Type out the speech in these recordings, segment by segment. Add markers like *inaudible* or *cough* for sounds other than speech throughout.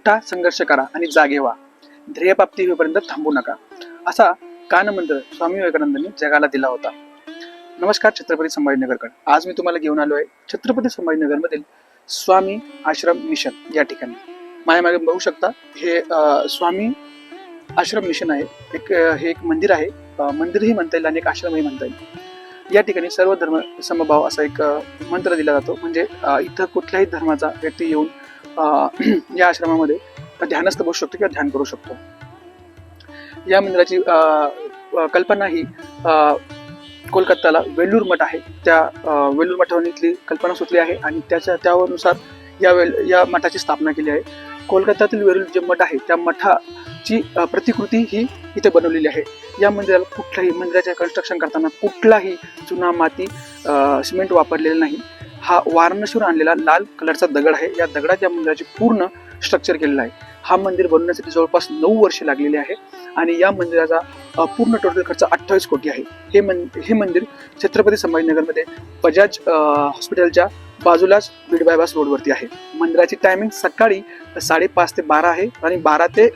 उठा संघर्ष करा आणि जागे व्हा. ध्येयप्राप्ती होईपर्यंत थांबू नका. असा कानमंत्र स्वामी विवेकानंदांनी जगाला दिला होता. नमस्कार छत्रपती संभाजीनगरकर. आज मी तुम्हाला घेऊन आलो आहे छत्रपती संभाजीनगरमधील स्वामी आश्रम मिशन या ठिकाणी. माझ्या मागे बघू शकता हे स्वामी आश्रम मिशन आहे. एक हे एक मंदिर आहे. मंदिरही म्हणता येईल आणि एक आश्रमही म्हणता येईल. या ठिकाणी सर्व धर्म समभाव असा एक मंत्र दिला जातो. म्हणजे इथं कुठल्याही धर्माचा व्यक्ती येऊन *clears throat* या आश्रमामध्ये ध्यानस्थ बसू शकतो किंवा ध्यान करू शकतो. या मंदिराची कल्पना ही अं, कोलकात्याला वेल्लूर मठ आहे. त्या वेल्लूर मठावरून इथली कल्पना सुचली आहे आणि त्याच्या त्यानुसार या वेल या मठाची स्थापना केली आहे. कोलकात्यातील वेरूळ जे मठ आहे त्या मठाची प्रतिकृती ही इथे बनवलेली आहे. या मंदिराला कुठलाही मंदिराचे कन्स्ट्रक्शन करताना कुठलाही चुना माती अं, सिमेंट वापरलेलं नाही. हा वाराणसीवर आणलेला लाल कलरचा दगड आहे. या दगडात या मंदिराचे पूर्ण स्ट्रक्चर केलेलं आहे. हा मंदिर बनवण्यासाठी जवळपास नऊ वर्षे लागलेली आहे आणि या मंदिराचा पूर्ण टोटल खर्च अठ्ठावीस कोटी आहे. हे मन हे मंदिर छत्रपती संभाजीनगरमध्ये बजाज हॉस्पिटलच्या बाजूलाच बीड बायपास रोडवरती आहे. मंदिराची टायमिंग सकाळी साडेपाच ते बारा आहे आणि बारा ते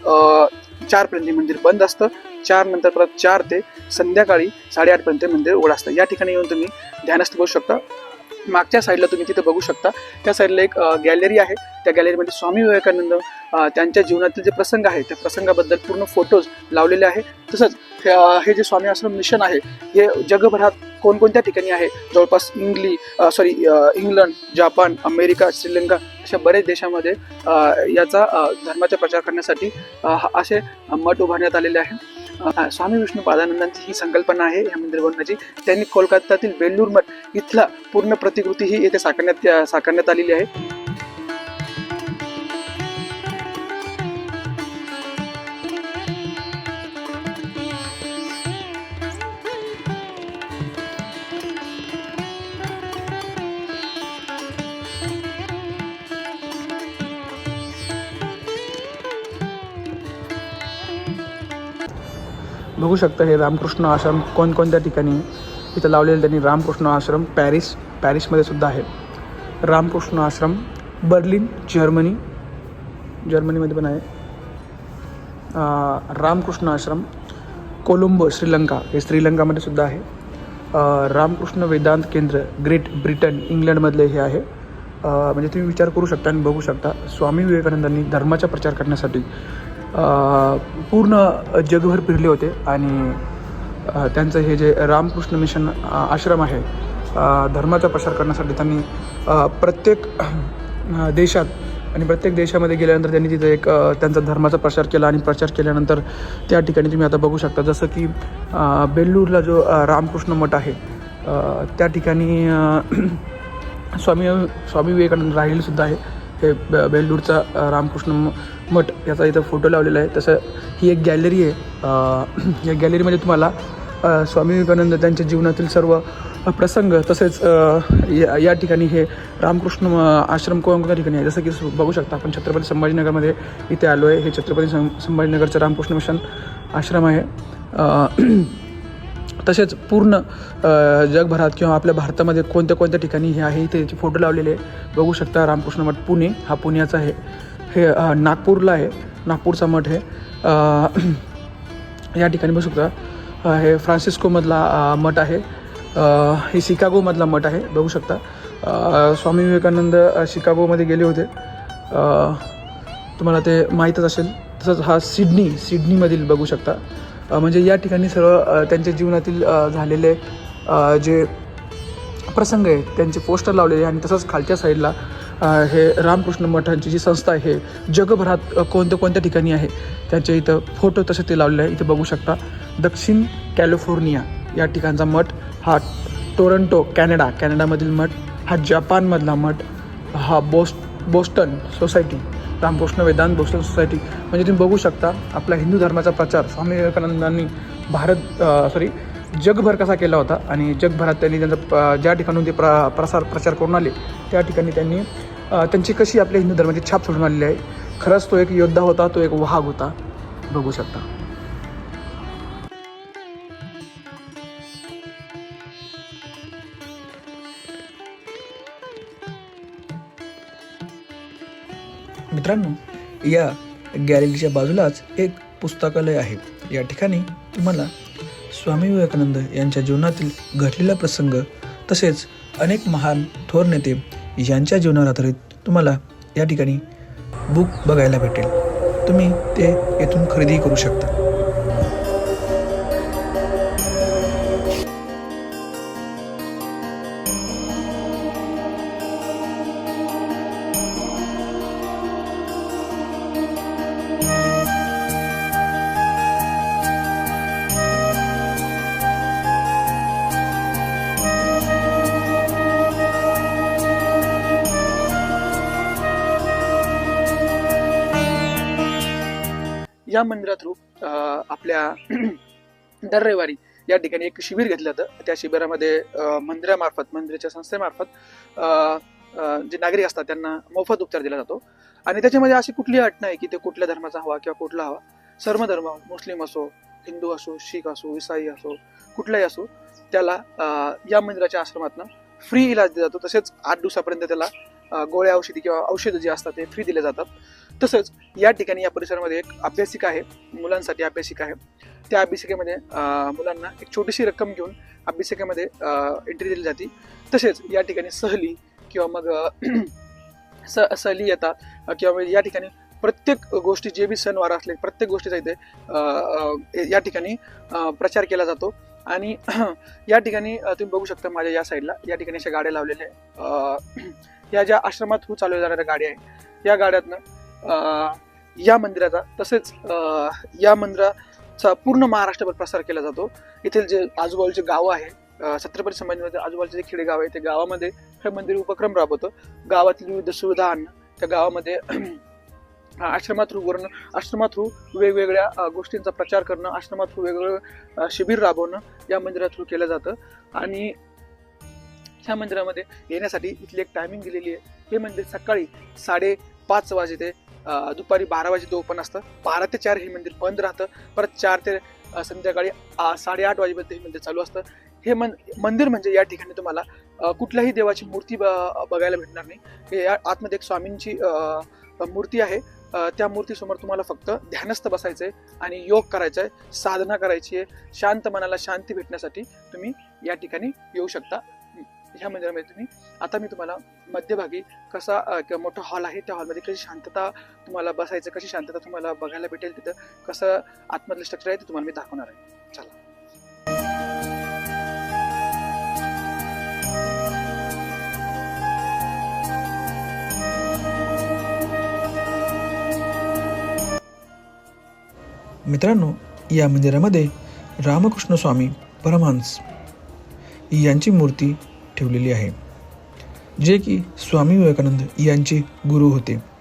चारपर्यंत मंदिर बंद असतं. चार नंतर परत चार ते संध्याकाळी साडेआठपर्यंत मंदिर उघड असतं. या ठिकाणी येऊन तुम्ही ध्यानस्थ करू शकता. मागच्या साईडला तुम्ही तिथे बघू शकता. त्या साईडला एक गॅलरी आहे. त्या गॅलरीमध्ये स्वामी विवेकानंद त्यांच्या जीवनातील जे प्रसंग आहे त्या प्रसंगाबद्दल पूर्ण फोटोज लावलेले आहे तसंच हे जे स्वामी आश्रम मिशन आहे हे जगभरात कोणकोणत्या ठिकाणी आहे? जवळपास इंग्ली sorry England Japan America Sri Lanka अशा बरेच देशामध्ये याचा धर्माचा प्रचार करण्यासाठी असे मठ उभारण्यात आलेले आहे स्वामी विष्णू पादानंदांची ही संकल्पना आहे या मंदिर बनवण्याची त्यांनी कोलकात्यातील वेल्लूर मठ इथला पूर्ण प्रतिकृती ही येथे साकारण्यात साकारण्यात आलेली आहे. बघू शकता हे रामकृष्ण आश्रम कोणकोणत्या ठिकाणी इथं लावलेलं त्यांनी रामकृष्ण आश्रम पॅरिस पॅरिसमध्ये सुद्धा आहे. रामकृष्ण आश्रम बर्लिन जर्मनी जर्मनीमध्ये पण आहे. रामकृष्ण आश्रम कोलंबो श्रीलंका हे श्रीलंकामध्ये सुद्धा आहे. रामकृष्ण वेदांत केंद्र ग्रेट ब्रिटन इंग्लंडमधले हे आहे. म्हणजे तुम्ही विचार करू शकता आणि बघू शकता. स्वामी विवेकानंदांनी धर्माचा प्रचार करण्यासाठी पूर्ण जगभर फिरले होते आणि त्यांचं हे जे रामकृष्ण मिशन आश्रम आहे धर्माचा प्रसार करण्यासाठी त्यांनी प्रत्येक देशात आणि प्रत्येक देशामध्ये गेल्यानंतर त्यांनी तिथे एक त्यांचा धर्माचा प्रचार केला आणि प्रचार केल्यानंतर त्या ठिकाणी तुम्ही आता बघू शकता जसं की बेल्लूरला जो रामकृष्ण मठ आहे त्या ठिकाणी *clears throat* स्वामी स्वामी विवेकानंद राहिलेले आहे. हे बेलूरचा बेल्लूरचा रामकृष्ण मठ याचा इथं फोटो लावलेला आहे. तसं ही एक गॅलरी आहे. या गॅलरीमध्ये तुम्हाला स्वामी विवेकानंद त्यांच्या जीवनातील सर्व प्रसंग तसेच या या ठिकाणी हे रामकृष्ण आश्रम कोणकोणत्या ठिकाणी आहे. जसं की बघू शकता आपण छत्रपती संभाजीनगरमध्ये इथे आलो आहे हे छत्रपती सं संभाजीनगरचं रामकृष्ण मिशन आश्रम आहे. तसेच पूर्ण जगभरात किंवा आपल्या भारतामध्ये कोणत्या कोणत्या ठिकाणी हे आहे इथे याचे फोटो लावलेले बघू शकता रामकृष्ण मठ पुणे हा पुण्याचा आहे. हे नागपूरला आहे. नागपूरचा मठ आहे. *clears throat* या ठिकाणी बघू शकता हे फ्रान्सिस्कोमधला मठ आहे. हे शिकागोमधला मठ आहे. बघू शकता. स्वामी विवेकानंद शिकागोमध्ये गेले होते. तुम्हाला ते माहीतच असेल. तसंच हा सिडनी सिडनीमधील बघू शकता. म्हणजे या ठिकाणी सर्व त्यांच्या जीवनातील झालेले जे प्रसंग आहेत त्यांचे पोस्टर लावलेले आहे आणि तसंच खालच्या साईडला हे रामकृष्ण मठांची जी संस्था आहे जगभरात कोणत्या कोणत्या ठिकाणी आहे त्याचे इथं फोटो तसे ते लावलेले आहे इथं बघू शकता दक्षिण कॅलिफोर्निया या ठिकाणचा मठ हा टोरंटो कॅनडा कॅनडामधील मठ हा जपानमधला मठ हा boast Boston society Ramakrishna Vedanta Bhushan society. म्हणजे तुम्ही बघू शकता आपला हिंदू धर्माचा प्रचार स्वामी विवेकानंदांनी भारत सॉरी जगभर कसा केला होता आणि जगभरात त्यांनी त्यांचा प- ज्या ठिकाणून ते प्र प्रसार प्रचार करून आले त्या ठिकाणी त्यांनी त्यांची कशी आपल्या हिंदू धर्माची छाप सोडून आलेली आहे? खरंच तो एक योद्धा होता तो एक वाघ होता. बघू शकता. मित्रांनो या गॅलरीच्या बाजूलाच एक पुस्तकालय आहे. या ठिकाणी तुम्हाला स्वामी विवेकानंद यांच्या जीवनातील घडलेला प्रसंग तसेच अनेक महान थोर नेते यांच्या जीवनावर आधारित तुम्हाला या ठिकाणी बुक बघायला भेटेल. तुम्ही ते येथून खरेदी करू शकता. या मंदिरा थ्रू आपल्या *clears throat* दर रविवारी या ठिकाणी एक शिबिर घेतलं जातं. त्या शिबिरामध्ये मंदिरामार्फत मंदिराच्या संस्थेमार्फत जे नागरिक असतात त्यांना मोफत उपचार दिला जातो. आणि त्याच्यामध्ये अशी कुठली अट नाही की ते कुठल्या धर्माचा हवा किंवा कुठला हवा. सर्व धर्म मुस्लिम असो हिंदू असो शीख असो इसाई असो कुठलाही असो त्याला या मंदिराच्या आश्रमातनं फ्री इलाज दिला जातो. तसेच आठ दिवसापर्यंत त्याला गोळ्या औषधी किंवा औषधं जी असतात ते फ्री दिले जातात. तसंच या ठिकाणी या परिसरामध्ये एक अभ्यासिका आहे मुलांसाठी अभ्यासिका आहे. त्या अभ्यासिकेमध्ये मुलांना एक छोटीशी रक्कम घेऊन अभ्यासिकेमध्ये एंट्री दिली जाते. तसेच या ठिकाणी सहली किंवा मग *clears throat* स सहली येतात किंवा या ठिकाणी प्रत्येक गोष्टी जे बी सणवार असले प्रत्येक गोष्टीचा इथे या ठिकाणी प्रचार केला जातो. आणि *clears throat* या ठिकाणी तुम्ही बघू शकता माझ्या या साईडला या ठिकाणी अशा गाड्या लावलेल्या आहेत. *clears throat* या ज्या आश्रमात थ्रू चालवल्या जाणाऱ्या गाड्या आहे या गाड्यातनं या मंदिराचा तसेच या मंदिराचा पूर्ण महाराष्ट्रभर प्रसार केला जातो. येथील जे आजूबाजूचे गाव आहे छत्रपती संभाजीमध्ये आजूबाजूचे जे खेडेगाव आहे ते गावामध्ये हे मंदिर उपक्रम राबवतं. गावातील विविध सुविधा आणणं त्या गावामध्ये आश्रमा थ्रू वर्ण आश्रमा थ्रू वेगवेगळ्या गोष्टींचा प्रचार करणं आश्रमा थ्रू वेगवेगळं शिबिर राबवणं या मंदिरा थ्रू केलं जातं. आणि ह्या मंदिरामध्ये येण्यासाठी इथली एक टायमिंग दिलेली आहे. हे मंदिर सकाळी साडेपाच वाजे ते दुपारी बारा वाजे तो ओपन असतं. बारा ते चार हे मंदिर बंद राहतं. परत चार ते संध्याकाळी साडेआठ वाजेपर्यंत हे मंदिर चालू असतं. हे मन मंदिर म्हणजे या ठिकाणी तुम्हाला कुठल्याही देवाची मूर्ती ब- बघायला भेटणार नाही. हे या आतमध्ये एक स्वामींची मूर्ती आहे. त्या मूर्तीसमोर तुम्हाला फक्त ध्यानस्थ बसायचंय आणि योग करायचा आहे साधना करायची आहे. शांत मनाला शांती भेटण्यासाठी तुम्ही या ठिकाणी येऊ शकता. ह्या मंदिरामध्ये तुम्ही. आता मी तुम्हाला मध्यभागी कसा किंवा मोठा हॉल आहे त्या हॉलमध्ये कशी शांतता तुम्हाला बसायचं कशी शांतता तुम्हाला बघायला भेटेल तिथं कसं आतमधलं स्ट्रक्चर आहे ते तुम्हाला मी दाखवणार आहे. चला. मित्रांनो या मंदिरामध्ये रामकृष्ण स्वामी परमहंस यांची मूर्ती ठेवलेली आहे. जे की स्वामी विवेकानंद यांचे गुरु होते.